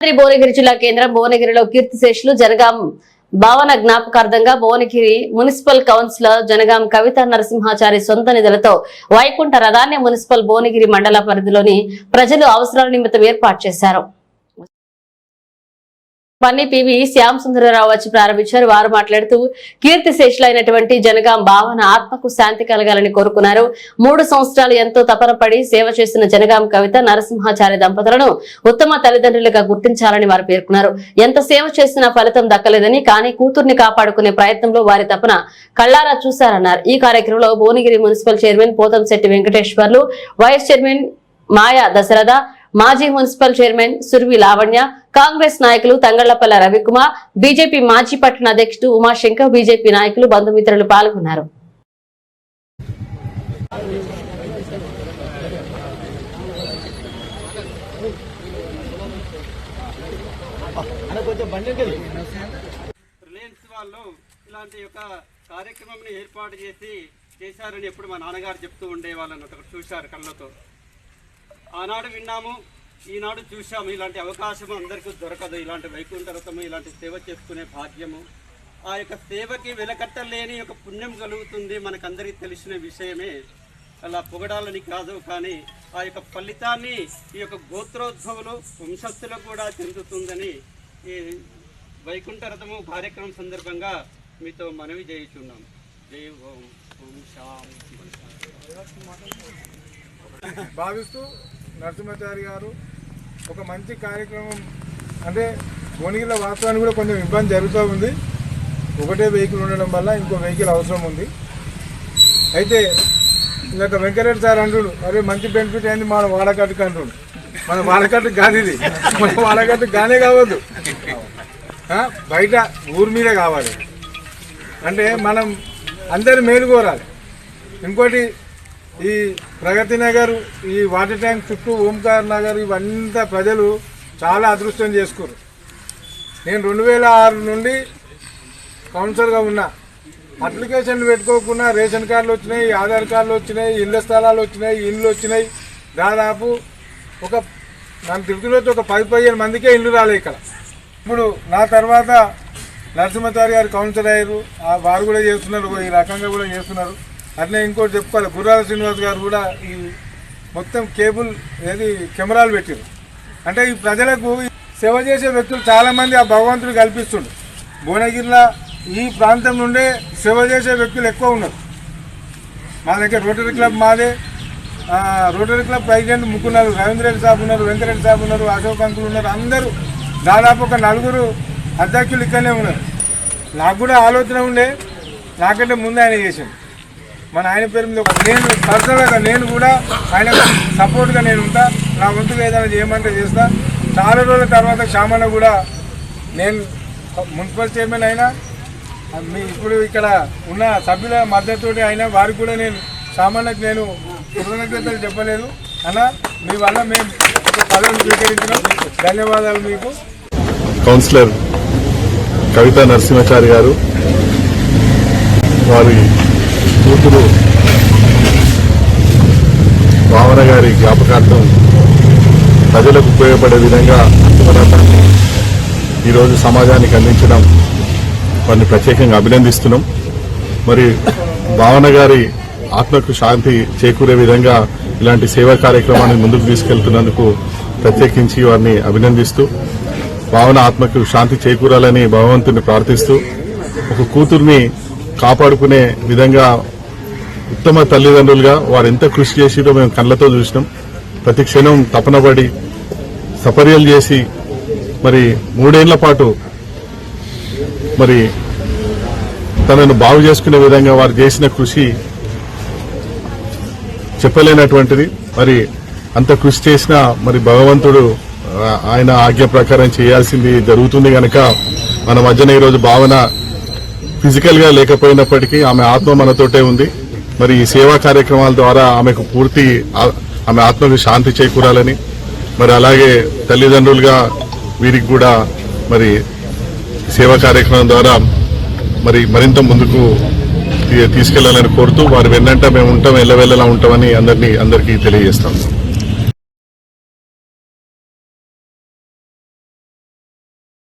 మంత్రి భువనగిరి జిల్లా కేంద్రం భువనగిరిలో కీర్తిశేషులు జనగాం భావన జ్ఞాపకార్థంగా భువనగిరి మున్సిపల్ కౌన్సిలర్ జనగాం కవిత నరసింహాచారి సొంత నిధులతో వైకుంఠ రథాన్ని మున్సిపల్ భువనగిరి మండల పరిధిలోని ప్రజలు అవసరాల నిమిత్తం ఏర్పాటు చేశారు. పన్ని పివి శ్యామ్ సుందరరావు వచ్చి ప్రారంభించారు. వారు మాట్లాడుతూ కీర్తి శేషులైనటువంటి జనగాం భావన ఆత్మకు శాంతి కలగాలని కోరుకున్నారు. మూడు సంవత్సరాలు ఎంతో తపన పడి సేవ చేసిన జనగాం కవిత నరసింహాచారి దంపతులను ఉత్తమ తల్లిదండ్రులుగా గుర్తించాలని వారు పేర్కొన్నారు. ఎంత సేవ చేసినా ఫలితం దక్కలేదని కానీ కూతుర్ని కాపాడుకునే ప్రయత్నంలో వారి తపన కళ్ళారా చూశారన్నారు. ఈ కార్యక్రమంలో Bhuvanagiri municipal chairman Pothamsetty Venkateshwarlu vice chairman Maya Dasaratha మాజీ మున్సిపల్ చైర్మన్ సుర్వి లావణ్య కాంగ్రెస్ నాయకులు తంగళ్ళపల్ల రవికుమార్ బీజేపీ మాజీ పట్టణ అధ్యక్షుడు ఉమాశంకర్ బీజేపీ నాయకులు బంధుమిత్రులు పాల్గొన్నారు. రిలయన్స్ వాళ్ళు ఇలాంటి యొక్క కార్యక్రమం ఏర్పాటు చేసి చేశారని ఎప్పుడు మా నాన్నగారు చెప్తూ ఉండేవాళ్ళని ఒకటి చూశారు కళ్ళతో. ఆనాడు విన్నాము ఈనాడు చూశాము ఇలాంటి అవకాశం అందరికీ దొరకదు. ఇలాంటి వైకుంఠరథము ఇలాంటి సేవ చేసుకునే భాగ్యము. ఆ యొక్క సేవకి వెలకట్టలేని ఒక పుణ్యం కలుగుతుంది మనకందరికీ తెలిసిన విషయమే. అలా పొగడాలని కాదు కానీ ఆ యొక్క ఫలితాన్ని ఈ యొక్క గోత్రోద్భవులు వంశస్థులకు కూడా చెందుతుందని ఈ వైకుంఠ రథము కార్యక్రమం సందర్భంగా మీతో మనవి చేయుచున్నాం. జై ఓం ఓం భావిస్తూ నరసింహాచారి గారు ఒక మంచి కార్యక్రమం అంటే భువనగిరిలో వాస్తవానికి కూడా కొంచెం ఇబ్బంది జరుగుతూ ఉంది. ఒకటే వెహికల్ ఉండడం వల్ల ఇంకో వెహికల్ అవసరం ఉంది. అయితే ఇంకొక వెంకటరెడ్డి సార్ అంటుడు అరే మంచి బెనిఫిట్ అయింది మన వాడకట్టుకు అంటుడు మన వాడకట్టు కాదు ఇది. మన వాడకట్టుకు కానే కావద్దు. బయట ఊరి మీదే కావాలి. అంటే మనం అందరి మేలు కోరాలి ఇంకోటి ఈ ప్రగతి నగర్ ఈ వాటర్ ట్యాంక్ చుట్టూ ఓంకార్ నగర్ ఇవంతా ప్రజలు చాలా అదృష్టం చేసుకోరు నేను రెండు వేల ఆరు నుండి కౌన్సిలర్గా ఉన్నా. అప్లికేషన్లు పెట్టుకోకుండా రేషన్ కార్డులు వచ్చినాయి ఆధార్ కార్డులు వచ్చినాయి ఇళ్ళ స్థలాలు వచ్చినాయి ఇళ్ళు వచ్చినాయి. దాదాపు ఒక నన్ను తిరుగుతున్నట్టు ఒక పది పదిహేను మందికే ఇల్లు రాలే ఇక్కడ. ఇప్పుడు నా తర్వాత నరసింహచారి గారు కౌన్సిలర్ అయ్యారు. ఆ వారు కూడా చేస్తున్నారు ఈ రకంగా కూడా చేస్తున్నారు. అట్లే ఇంకోటి చెప్పుకోవాలి. గుర్రాల శ్రీనివాస్ గారు కూడా ఈ మొత్తం కేబుల్ ఏది కెమెరాలు పెట్టారు. అంటే ఈ ప్రజలకు సేవ చేసే వ్యక్తులు చాలామంది ఆ భగవంతుడు కల్పిస్తుండు. భువనగిరిలో ఈ ప్రాంతం నుండే సేవ చేసే వ్యక్తులు ఎక్కువ ఉన్నారు. మా దగ్గర రోటరీ క్లబ్ మాదే. రోటరీ క్లబ్ ప్రెసిడెంట్ ముగ్గున్నారు రవీంద్రెడ్డి సాబ్ ఉన్నారు వెంకరెడ్డి సాబ్ ఉన్నారు అశోక్ అంకులు ఉన్నారు. అందరూ దాదాపు ఒక నలుగురు అధ్యక్షులు ఇక్కడనే ఉన్నారు. నాకు కూడా ఆలోచన ఉండే. నాకంటే ముందు ఆయన చేశాను మన ఆయన పేరు మీద నేను పర్సనల్గా నేను కూడా ఆయన సపోర్ట్గా నేను ఉంటా. నా వంతుగా ఏదైనా చేయమంటే చేస్తా. చాలా రోజుల తర్వాత శ్యామన్న కూడా నేను మున్సిపల్ చైర్మన్ అయినా మీ ఇప్పుడు ఇక్కడ ఉన్న సభ్యుల మద్దతుతోటి అయినా వారికి కూడా నేను సామాన్యకు నేను కృతజ్ఞతలు చెప్పలేదు. అన్న మీ వల్ల మేము పదవిని స్వీకరించినాం. ధన్యవాదాలు మీకు. కౌన్సిలర్ కవిత నరసింహాచారి గారు వారి కూతురు భావన గారి జ్ఞాపకార్థం ప్రజలకు ఉపయోగపడే విధంగా పోరాటాన్ని ఈరోజు సమాజానికి అందించడం వారిని ప్రత్యేకంగా అభినందిస్తున్నాం. మరి భావన గారి ఆత్మకు శాంతి చేకూరే విధంగా ఇలాంటి సేవా కార్యక్రమాన్ని ముందుకు తీసుకెళ్తున్నందుకు ప్రత్యేకించి వారిని అభినందిస్తూ భావన ఆత్మకు శాంతి చేకూరాలని భగవంతుని ప్రార్థిస్తూ ఒక కూతుర్ని కాపాడుకునే విధంగా ఉత్తమ తల్లిదండ్రులుగా వారు ఎంత కృషి చేసిరో మేము కళ్ళతో చూసినాం. ప్రతి క్షణం తపనబడి సపర్యలు చేసి మరి మూడేళ్ళ పాటు మరి తనను బాగు చేసుకునే విధంగా వారు చేసిన కృషి చెప్పలేనటువంటిది. మరి అంత కృషి చేసిన మరి భగవంతుడు ఆయన ఆజ్ఞ ప్రకారం చేయాల్సింది జరుగుతుంది కనుక మన మధ్యన ఈరోజు భావన ఫిజికల్గా లేకపోయినప్పటికీ ఆమె ఆత్మ మనతోటే ఉంది. మరి ఈ సేవా కార్యక్రమాల ద్వారా ఆమెకు పూర్తి ఆమె ఆత్మకు శాంతి చేకూరాలని మరి అలాగే తల్లిదండ్రులుగా వీరికి కూడా మరి సేవా కార్యక్రమం ద్వారా మరి మరింత ముందుకు తీసుకెళ్ళాలని కోరుతూ వారి వెన్నంట మేము ఉంటాం ఎల్లవెల్లలా ఉంటామని అందరినీ అందరికీ తెలియజేస్తాం.